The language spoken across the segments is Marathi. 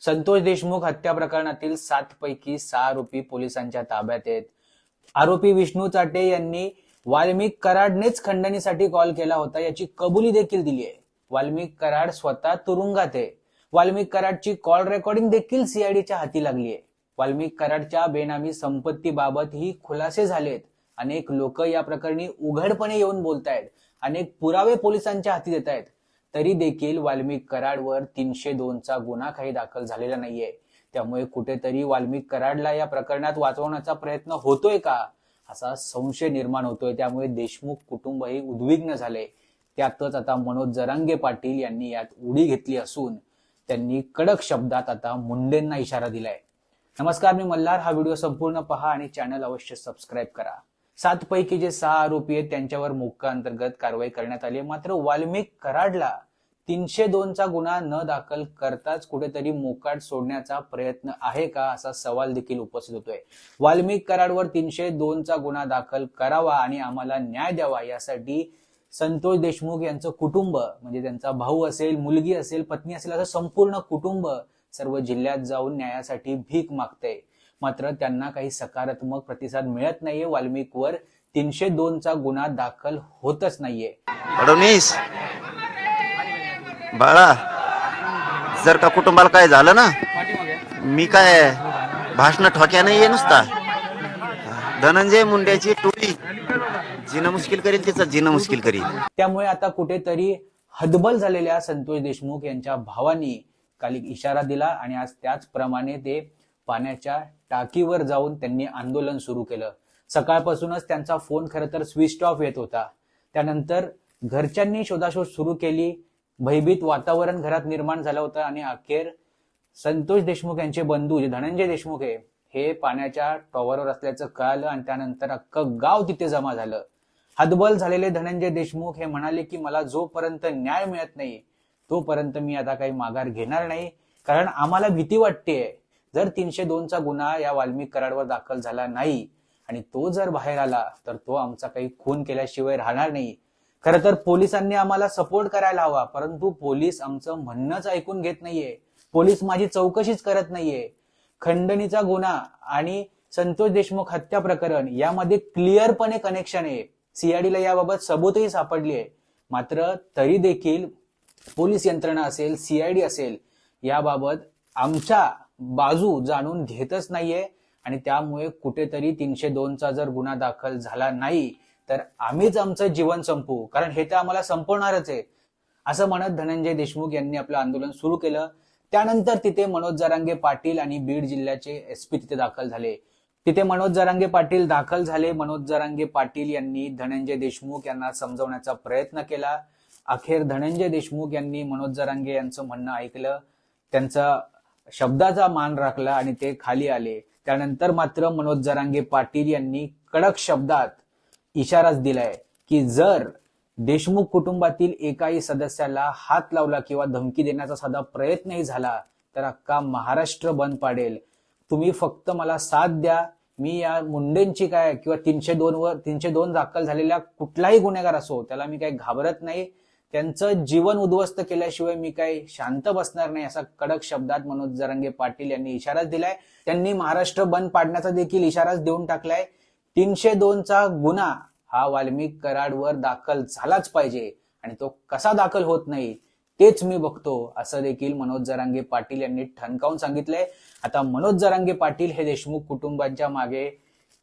संतोष देशमुख हत्या प्रकरणातील सात पैकी सहा आरोपी पोलिसांच्या ताब्यात आहेत. आरोपी विष्णू चाटे यांनी वाल्मिक कराडनेच खंडणीसाठी कॉल केला होता याची कबुली देखील दिली आहे. वाल्मिक कराड स्वतः तुरुंगात आहे. वाल्मिक कराडची कॉल रेकॉर्डिंग देखील सीआयडीच्या हाती लागली आहे. वाल्मिक कराडच्या बेनामी संपत्तीबाबत ही खुलासे झालेत. अनेक लोक या प्रकरणी उघडपणे येऊन बोलतायत. अनेक पुरावे पोलिसांच्या हाती देत आहेत तरी देखील वाल्मिक कराडवर तीनशे दोनचा गुन्हा काही दाखल झालेला नाहीये. त्यामुळे कुठेतरी वाल्मिक कराडला या प्रकरणात वाचवण्याचा प्रयत्न होतोय का? असा संशय निर्माण होतोय. त्यामुळे देशमुख कुटुंबही उद्विग्न झाले. त्यातच आता मनोज जरांगे पाटील यांनी यात उडी घेतली असून त्यांनी कडक शब्दात आता मुंडेंना इशारा दिलाय. नमस्कार मी मल्हार. हा व्हिडिओ संपूर्ण पहा आणि चॅनल अवश्य सबस्क्राईब करा. सात पैकी जे सहा आरोपी आहेत त्यांच्यावर मोक्का अंतर्गत कारवाई करण्यात आली आहे. मात्र वाल्मिक कराडला तीनशे दोनचा गुन्हा न दाखल करताच कुठेतरी मोकाट सोडण्याचा प्रयत्न आहे का असा सवाल देखील उपस्थित होतोय वाल्मिक कराडवर तीनशे दोनचा गुन्हा दाखल करावा आणि आम्हाला न्याय द्यावा यासाठी संतोष देशमुख यांचं कुटुंब म्हणजे त्यांचा भाऊ असेल मुलगी असेल पत्नी असेल असं संपूर्ण कुटुंब सर्व जिल्ह्यात जाऊन न्यायासाठी भीक मागतंय मात्र त्यांना काही सकारात्मक प्रतिसाद मिळत नाहीये. वाल्मिकवर तीनशे दोनचा गुन्हा दाखल होतच नाहीये. बाळा जर का कुटुंबाला काय झालं ना मी काय भाषण ठोक्या नाहीये नुसता. धनंजय मुंड्याची टोळी जिनं मुश्किल करील तिचं जिनं मुश्किल करील त्यामुळे आता कुठेतरी हतबल झालेल्या संतोष देशमुख यांच्या भावानी काल इशारा दिला आणि आज त्याचप्रमाणे ते पाण्याच्या टाकीवर जाऊन त्यांनी आंदोलन सुरू केलं. सकाळपासूनच त्यांचा फोन खरं तर स्विच ऑफ येत होता. त्यानंतर घरच्यांनी शोधाशोध सुरू केली. भयभीत वातावरण घरात निर्माण झालं होतं आणि अखेर संतोष देशमुख यांचे बंधू जे धनंजय देशमुख आहे हे पाण्याच्या टॉवरवर असल्याचं कळालं आणि त्यानंतर अख्खं गाव तिथे जमा झालं. हतबल झालेले धनंजय देशमुख हे म्हणाले की मला जोपर्यंत न्याय मिळत नाही तोपर्यंत मी आता काही माघार घेणार नाही. कारण आम्हाला भीती वाटते जर तीनशे दोनचा गुन्हा या वाल्मिक कराडवर दाखल झाला नाही आणि तो जर बाहेर आला तर तो आमचा काही खून केल्याशिवाय राहणार नाही. खर तर पोलिसांनी आम्हाला सपोर्ट करायला हवा परंतु पोलीस आमचं म्हणणंच ऐकून घेत नाहीये. पोलीस माझी चौकशीच करत नाहीये. खंडणीचा गुन्हा आणि संतोष देशमुख हत्या प्रकरण यामध्ये क्लिअरपणे कनेक्शन आहे. सीआयडीला याबाबत सबूतही सापडली आहे. मात्र तरी देखील पोलीस यंत्रणा असेल सीआयडी असेल याबाबत आमच्या बाजू जाणून घेतच नाहीये आणि त्यामुळे कुठेतरी तीनशे दोनचा जर गुन्हा दाखल झाला नाही तर आम्हीच आमचं जीवन संपू कारण हे तर आम्हाला संपवणारच आहे. असं म्हणत धनंजय देशमुख यांनी आपलं आंदोलन सुरू केलं. त्यानंतर तिथे मनोज जरांगे पाटील आणि बीड जिल्ह्याचे एसपी तिथे दाखल झाले. तिथे मनोज जरांगे पाटील दाखल झाले. मनोज जरांगे पाटील यांनी धनंजय देशमुख यांना समजवण्याचा प्रयत्न केला. अखेर धनंजय देशमुख यांनी मनोज जरांगे यांचं म्हणणं ऐकलं. त्यांचा शब्दाचा मान राखला आणि ते खाली आले. त्यानंतर मात्र मनोज जरांगे पाटील यांनी कडक शब्दात इशाराच दिलाय की जर देशमुख कुटुंबातील एकाही सदस्याला हात लावला किंवा धमकी देण्याचा साधा प्रयत्नही झाला तर अख्खा महाराष्ट्र बंद पाडेल. तुम्ही फक्त मला साथ द्या. मी या मुंडेंची काय किंवा तीनशे दोन वर तीनशे दोन दाखल झालेल्या कुठलाही गुन्हेगार असो त्याला मी काही घाबरत नाही. त्यांचं जीवन उद्ध्वस्त केल्याशिवाय मी काही शांत बसणार नाही असा कडक शब्दात मनोज जरांगे पाटील यांनी इशाराच दिलाय. त्यांनी महाराष्ट्र बंद पाडण्याचा देखील इशाराच देऊन टाकलाय. तीनशे दोनचा गुन्हा हा वाल्मिक कराडवर दाखल झालाच पाहिजे आणि तो कसा दाखल होत नाही तेच मी बघतो असं देखील मनोज जरांगे पाटील यांनी ठणकावून सांगितलंय. आता मनोज जरांगे पाटील हे देशमुख कुटुंबांच्या मागे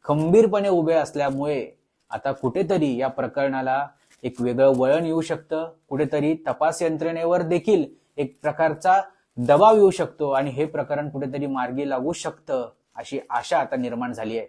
खंबीरपणे उभे असल्यामुळे आता कुठेतरी या प्रकरणाला एक वेगळं वळण येऊ शकतं. कुठेतरी तपास यंत्रणेवर देखील एक प्रकारचा दबाव येऊ शकतो आणि हे प्रकरण कुठेतरी मार्गी लागू शकतं अशी आशा आता निर्माण झाली आहे.